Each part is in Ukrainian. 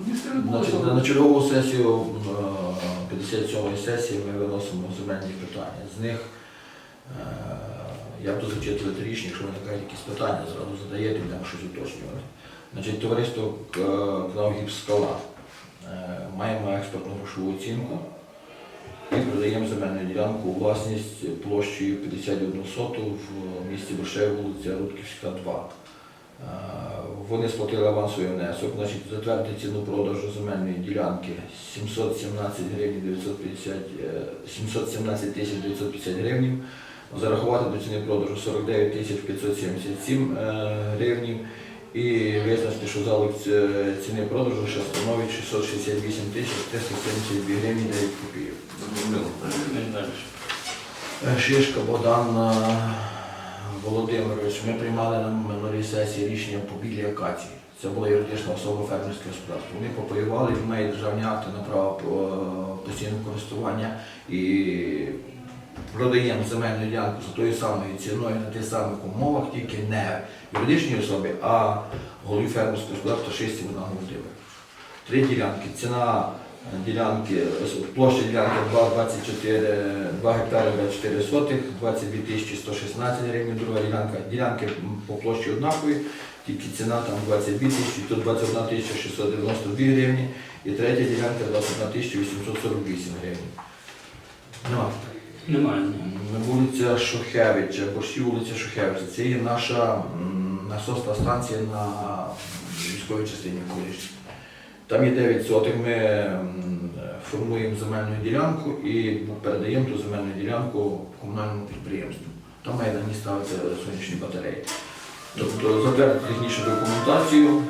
Значить, на чергову сесію е, 57-ї сесії ми виносимо земельні питання. З них е, я буду зачитувати рішення, якщо виникають якісь питання, зразу задаєте, будемо щось уточнювати. Значить, товариство Кнавгіп Скала. Е, Маємо експортну грошову оцінку і продаємо земельну ділянку у власність площею 51 соту в місті Боршею, вулиця Рудківська, 2. Е, Вони сплатили авансовий внесок, значить затвердити ціну продажу земельної ділянки 717 гривень 950, е, 717 тисяч 950 гривень, зарахувати до ціни продажу 49 тисяч 577 е, гривень. І визначити, що залог ціни продажу ще становить 668 тисяч 372 гривні 9 копійок. Е, Шишка Богдан е, Володимирович, ми приймали на минулій сесії рішення по білій акації. Це була юридична особа фермерське господарство. Вони попоювали, мають державні акти на право е, постійного користування і продаємо земельну ділянку за тою самою ціною на тих самих умовах, тільки не юридичній особі, а голові фермерського господарства Шисті Богдан Володимирович. Три ділянки. Ціна ділянки, площа ділянки 2,24, 2 гектари 24 сотих, 22 тисячі 116 гривень, друга ділянка. Ділянки по площі однакові, тільки ціна там 22 тисячі, тут 21 тисяча 692 гривні, і третя ділянка 21 тисяча 848 гривень. Ну, Немає. Вулиця Шухевича, Борщі вулиця Шухевича. Це є наша насосна станція на військовій частині колишній. Там є 9 сотих, ми формуємо земельну ділянку і передаємо ту земельну ділянку комунальному підприємству. Там має на ній ставитися сонячні батареї. Тобто затвердити технічну документацію,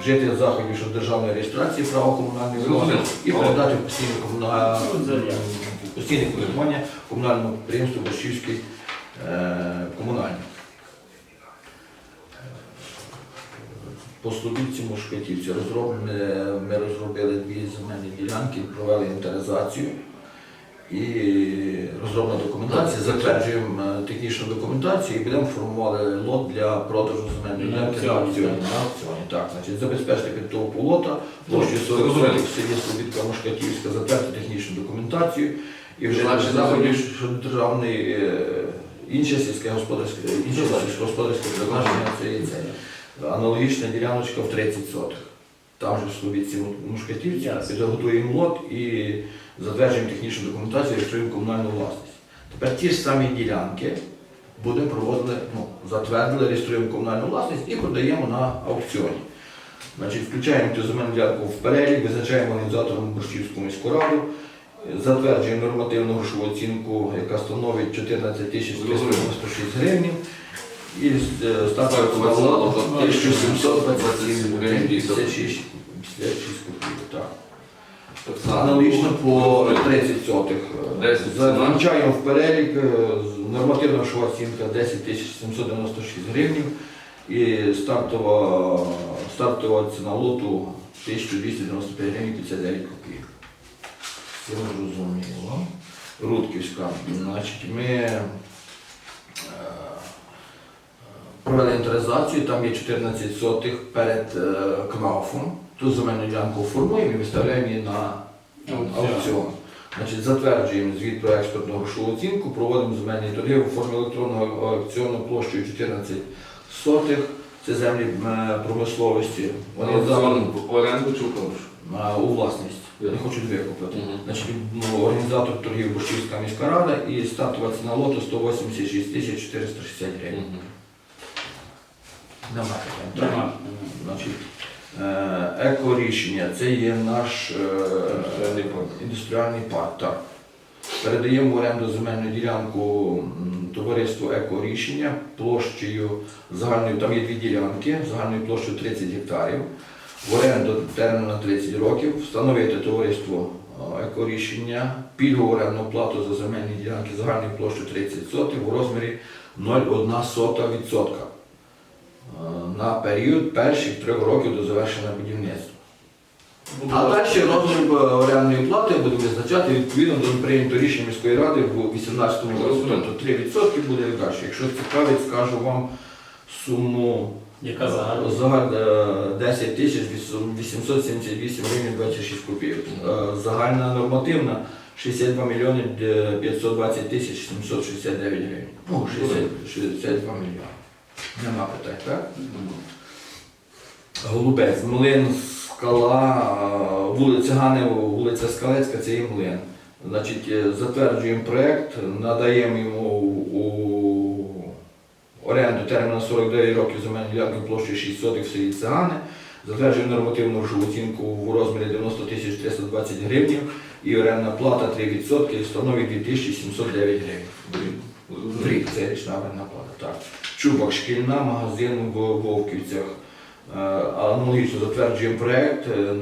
вжити заходів щодо державної реєстрації права комунальної власності і передати в постійне комуна- постійне користування комунальному підприємству Борщівський е, комунальний. По Слобідці Мушкетівці ми розробили дві земельні ділянки, провели інвентаризацію і розроблена документація, затверджуємо е, технічну документацію і будемо формувати лот для продажу земельної ділянки. на аукціоні. Так, значить, забезпечити підготовку лота, площі 40 Розумію. в селі Слобідка Мушкетівська, затвердити технічну документацію і вже державної е, інше сільське господарське, інше сільськогосподарське призначення це і це. Аналогічна діляночка в 30 сотих. Там же в Слобідці Мушкетівці підготуємо лот і затверджуємо технічну документацію, реєструємо комунальну власність. Тепер ті ж самі ділянки будемо проводити, ну, затвердили, реєструємо комунальну власність і продаємо на аукціоні. Значить, включаємо цю земельну ділянку в перелік, визначаємо організатором Борщівську міську раду, затверджуємо нормативну грошову оцінку, яка становить 14 тисяч 396 гривень. І стартовий квартал 1727 гривень 56 56 копійок. Так. Аналогічно по 30 сотих. 10 Заключаємо в перелік е, нормативна грошова оцінка 10 796 гривень і стартова, стартова ціна лоту 1295 гривень 59 копійок. Це зрозуміло. Рудківська. Значить, ми е, провели інвентаризацію, там є 14 сотих перед е, КНАФом. Ту земельну ділянку формуємо і виставляємо її на Аукціон. Значить, затверджуємо звіт про експертну грошову оцінку, проводимо земельні торги у формі електронного аукціону площею 14 сотих. Це землі е, промисловості. Вони в оренду чи в продаж? у власність. Вони хочуть викупити. Мгм. Значить, ну, організатор торгів Борщівська міська рада і стартова ціна лоту 186 тисяч 460 гривень. Немає питань. Нема. Значить, е, еко-рішення це є наш е, Індустріальний парк. індустріальний парк. Так. Передаємо в оренду земельну ділянку товариству еко-рішення площею загальною, там є дві ділянки, загальною площею 30 гектарів. В оренду термін на 30 років, встановити товариство е, екорішення, пільгову орендну плату за земельні ділянки загальною площею 30 сотих у розмірі 0,1 сота відсотка е, на період перших трьох років до завершення будівництва. А далі розмір е, орендної плати буде визначати відповідно до прийнятого рішення міської ради в 18 році. Тобто 3% буде далі. Якщо цікавить, скажу вам суму Яка загальна? Загальна е, 10 тисяч 878 гривень 26 копійок. Е, Загальна нормативна 62 мільйони е, 520 тисяч 769 гривень. Ну, 62 мільйони. Нема питань, так? Голубець, млин, скала, вулиця Ганева, вулиця Скалецька, це є млин. Значить, е, затверджуємо проєкт, надаємо йому у оренду терміну 49 років земельної ділянки площею 6 сотих в селі Цигани. Затверджуємо нормативну оцінку в розмірі 90 тисяч 320 гривень і орендна плата 3% становить 2709 гривень. В рік це річна орендна плата. Так. Чубак, шкільна, магазин в Вовківцях. Е, Аналогічно затверджуємо проєкт, е,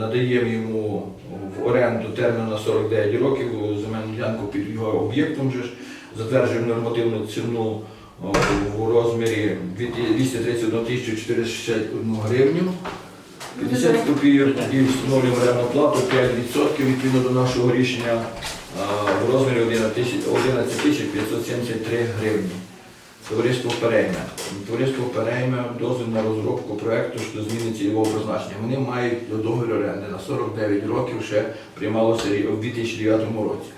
надаємо йому в оренду термін на 49 років земельну ділянку під його об'єктом. Затверджуємо нормативну ціну о, в розмірі 231 461 гривню. 50 копійок і встановлюємо орендну плату 5% відповідно до нашого рішення в розмірі 11 тисяч 11 тисяч 573 гривні. Товариство Перейме. Товариство Перейме дозвіл на розробку проєкту щодо зміни цільового призначення. Вони мають договір оренди на 49 років ще приймалося в 2009 році.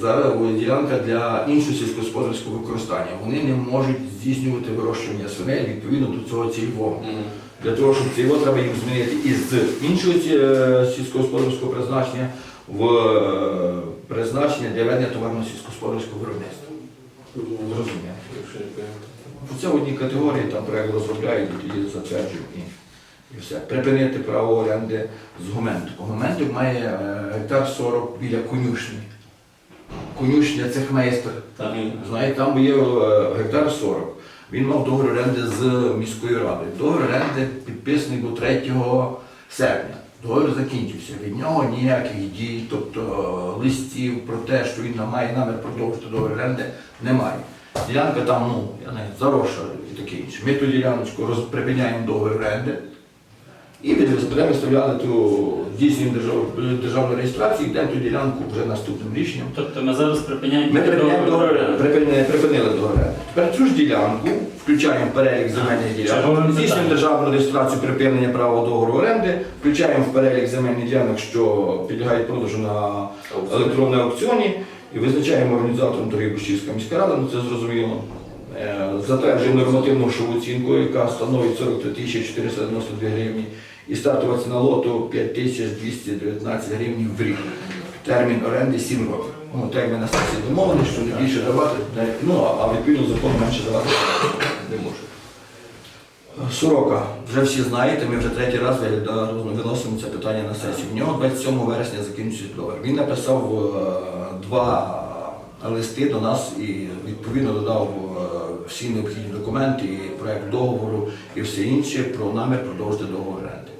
Зараз ділянка для іншого сільськогосподарського використання. Вони не можуть здійснювати вирощування свиней відповідно до цього цільового. Для того, щоб його треба їм змінити із іншого е, сільськогосподарського призначення в е, призначення для ведення товарно сільськогосподарського виробництва. Зрозуміло. Це в одній категорії, там проект розробляють, і тоді затверджують і, і все. Припинити право оренди з Гоменту. Гоментик має е, гектар 40 біля конюшні. Конюшня цехмейстер. Так. Знаєте, там є е, гектар 40. Він мав договір оренди з міською радою. Договір оренди підписаний був 3 серпня. Договір закінчився. Від нього ніяких дій, тобто е, листів про те, що він має намір продовжити договір оренди, немає. Ділянка там, ну, я не знаю, заросша і таке інше. Ми ту діляночку роз, припиняємо договір оренди і від- будемо виставляти ту здійснюємо держав- державну реєстрацію, йдемо ту ділянку вже наступним рішенням. Тобто ми зараз припиняємо Ми припиняємо договір припинили договір. оренди. Тепер цю ж ділянку включаємо в перелік земельних ділянок, здійснюємо державну реєстрацію припинення права договору оренди, включаємо в перелік земельних ділянок, що підлягають продажу на електронному аукціоні, і визначаємо організатором торгів Бущівська міська рада, ну це зрозуміло. Е, Затверджуємо нормативну грошову оцінку, яка становить 43 тисячі 492 гривні, і стартова ціна лоту 5 тисяч 219 гривень в рік. Термін оренди 7 років. Ну, так як ми на сесії домовлені, що не більше давати, ну, а відповідно закон менше давати не може. Сорока, вже всі знаєте, ми вже третій раз виносимо це питання на сесію. В нього 27 вересня закінчується договір. Він написав е, два листи до нас і відповідно додав е, всі необхідні документи, і проект договору і все інше про намір продовжити договор оренди.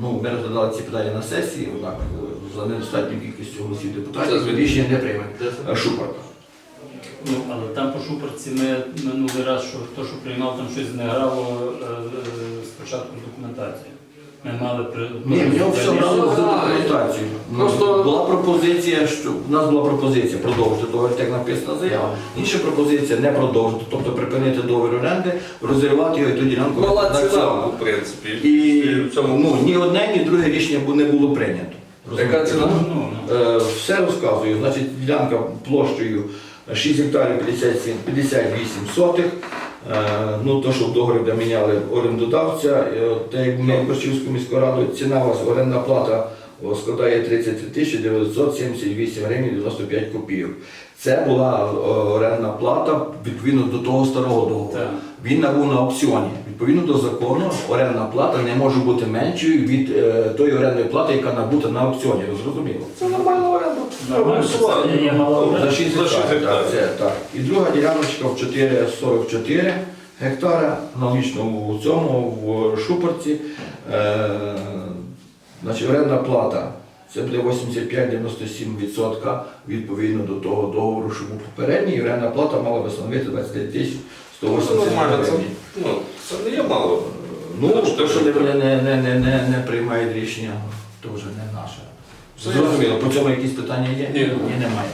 Ну, ми розглядали ці питання на сесії, однак е, за недостатньою кількістю голосів депутатів рішення не прийме. Шупарка. Ну, але там по Шупорці ми минулий раз, що хто що приймав, там щось не грало е, е, спочатку документацію. Ми мали при Ні, в нього все брали за документацію. Просто- була пропозиція, що у нас була пропозиція продовжити договір, як написана заява. Інша пропозиція не продовжити, тобто припинити договір оренди, розірвати його і ту ділянку. Мала на ціна, цьому. в принципі. І в цьому ну, ні одне, ні друге рішення не було прийнято. Яка ціна? Ну, ну. Е, Все розказую. Значить, ділянка площею 6 гектарів 57, 58 сотих. Е, Ну, то, що в договорі де міняли орендодавця, те, як ми Борщівську міську раду, ціна у вас орендна плата складає 33 тисячі 978 гривень 95 копійок. Це була е, орендна плата відповідно до того старого договору. Він набув на аукціоні. Відповідно до закону, орендна плата не може бути меншою від е, тої орендної плати, яка набута на аукціоні. Ви зрозуміли? Це нормальна оренда. Нормально, це є мала За оренда. 6 За шість гектарів. Так, це, так. І друга діляночка в 4,44 гектара, аналогічно у цьому, в Шупорці. Е, значить, орендна плата. Це буде 85-97% відповідно до того договору, що був попередній. І орендна плата мала би становити 29 тисяч Це 180 нормально, це, гривень. ну, це не є мало. Ну, Ну, то, що що не, не, не, не, не, не приймають рішення, то вже не наше. Зрозуміло, по цьому якісь питання є? Ні. немає.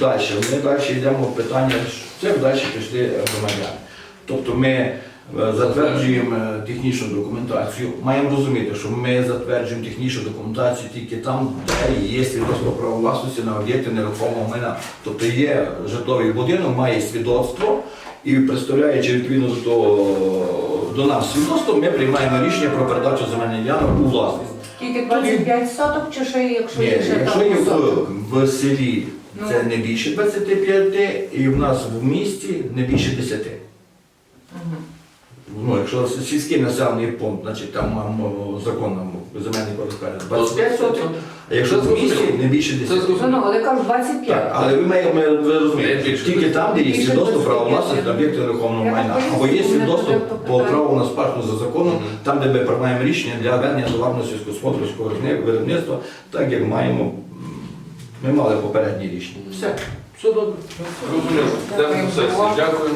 Далі, ми далі йдемо в питання, це далі пішли громадяни. Тобто ми е, затверджуємо е, технічну документацію. Маємо розуміти, що ми затверджуємо технічну документацію тільки там, де є свідоцтво права власності на об'єкти нерухомого майна. Тобто є житловий будинок, має свідоцтво, і представляючи відповідно до, того- до нас свідоцтво, ми приймаємо рішення про передачу земельних ділянок у власність. Тільки 25 соток, чи є, якщо Ні, є ще якщо там є соток? в, в селі Ну. це не більше 25, і в нас в місті не більше 10. Мгм. Ну, якщо сільський населений пункт, значить там маємо закон земельний кодекс каже 25 сотих, а якщо в місті не більше 10. Ну, ну, але кажуть Так, але ви маєте ви Не розумієте, тільки там, де є Більше свідоцтво права 25. власності на об'єкти нерухомого Я майна, так або є поясню, свідоцтво мене по питання. праву на спадщину за законом, там, де ми приймаємо рішення для ведення товарного сільськогосподарського виробництва, так як маємо, м, ми мали попередні рішення. Все, все добре. Розуміло. Дякую. Дякую.